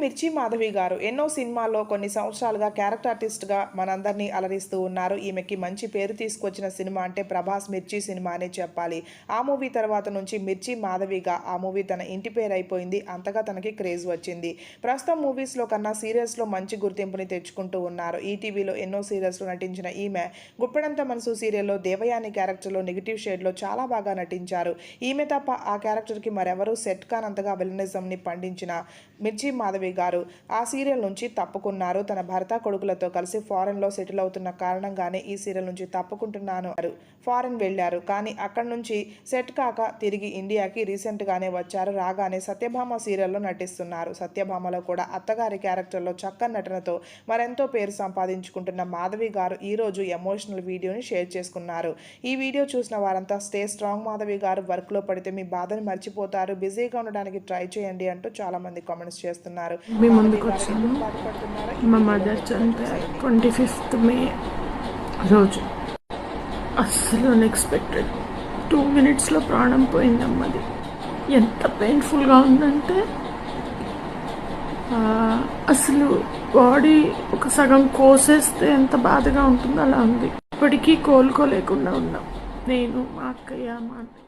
మిర్చి మాధవి గారు. ఎన్నో సినిమాల్లో కొన్ని సంవత్సరాలుగా క్యారెక్టర్ ఆర్టిస్ట్గా మనందరినీ అలరిస్తూ ఉన్నారు. ఈమెకి మంచి పేరు తీసుకొచ్చిన సినిమా అంటే ప్రభాస్ మిర్చి సినిమా అనే చెప్పాలి. ఆ మూవీ తర్వాత నుంచి మిర్చి మాధవిగా ఆ మూవీ తన ఇంటి పేరు అయిపోయింది. అంతగా తనకి క్రేజ్ వచ్చింది. ప్రస్తుతం మూవీస్లో కన్నా సీరియల్స్లో మంచి గుర్తింపుని తెచ్చుకుంటూ ఉన్నారు. ఈటీవీలో ఎన్నో సీరియల్స్లో నటించిన ఈమె గుప్పెడంత మనసు సీరియల్లో దేవయాని క్యారెక్టర్లో నెగిటివ్ షేడ్లో చాలా బాగా నటించారు. ఈమె తప్ప ఆ క్యారెక్టర్కి మరెవరూ సెట్ కానంతగా విలనిజంని పండించిన మిర్చి మాధవి గారు ఆ సీరియల్ నుంచి తప్పుకున్నారు. తన భర్త కొడుకులతో కలిసి ఫారెన్లో సెటిల్ అవుతున్న కారణంగానే ఈ సీరియల్ నుంచి తప్పుకుంటున్నాను అన్నారు. ఫారెన్ వెళ్ళారు. కానీ అక్కడి నుంచి సెట్ కాక తిరిగి ఇండియాకి రీసెంట్గానే వచ్చారు. రాగానే సత్యభామ సీరియల్లో నటిస్తున్నారు. సత్యభామలో కూడా అత్తగారి క్యారెక్టర్లో చక్కని నటనతో మరెంతో పేరు సంపాదించుకుంటున్న మాధవి గారు ఈ రోజు ఎమోషనల్ వీడియోని షేర్ చేసుకున్నారు. ఈ వీడియో చూసిన వారంతా స్టే స్ట్రాంగ్ మాధవి గారు వర్క్లో పడితే మీ బాధను మర్చిపోతారు. బిజీగా ఉండడానికి ట్రై చేయండి అంటూ చాలా మంది కామెంట్స్ చేస్తున్నారు. మీ ముందుకు వచ్చాము. మా మదర్ చనిపోయారు. ట్వంటీ ఫిఫ్త్ మే రోజు. అస్సలు అన్ఎక్స్పెక్టెడ్ టూ మినిట్స్లో ప్రాణం పోయిందమ్మది ఎంత పెయిన్ఫుల్గా ఉందంటే అసలు బాడీ ఒక సగం కోసేస్తే ఎంత బాధగా ఉంటుందో అలా ఉంది. ఇప్పటికీ కోలుకోలేకుండా ఉన్నాం. నేను మా అక్కయ్య మా అన్నయ్య.